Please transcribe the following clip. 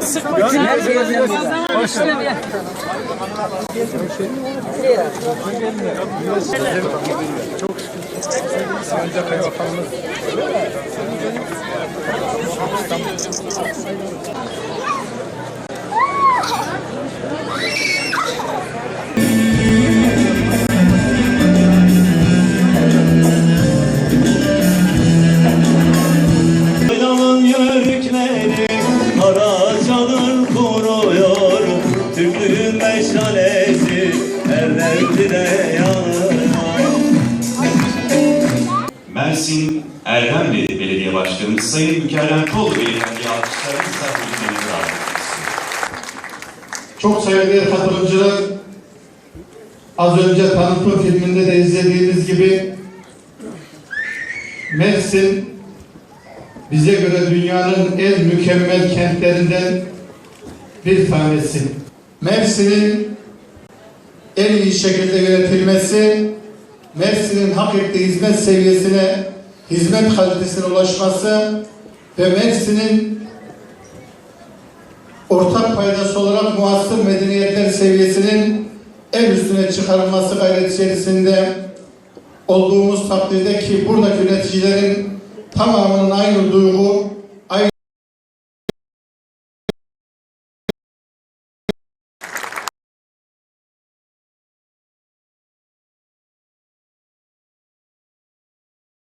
bardak eline. Yaylanın meşalesi Her yanıyor Mersin Erdemli Belediye Başkanımız Sayın Mükerrem Kol Beyefendi alkışlarınızla ülkemizi davet Çok sevgili katılımcılar, az önce tanıtım filminde de izlediğiniz gibi Mersin bize göre dünyanın en mükemmel kentlerinden bir tanesi. Mersin'in en iyi şekilde yönetilmesi, Mersin'in hak ettiği hizmet seviyesine, hizmet kalitesine ulaşması ve Mersin'in ortak paydası olarak muasır medeniyetler seviyesinin en üstüne çıkarılması gayret içerisinde olduğumuz takdirde ki buradaki yöneticilerin tamamının aynı duygu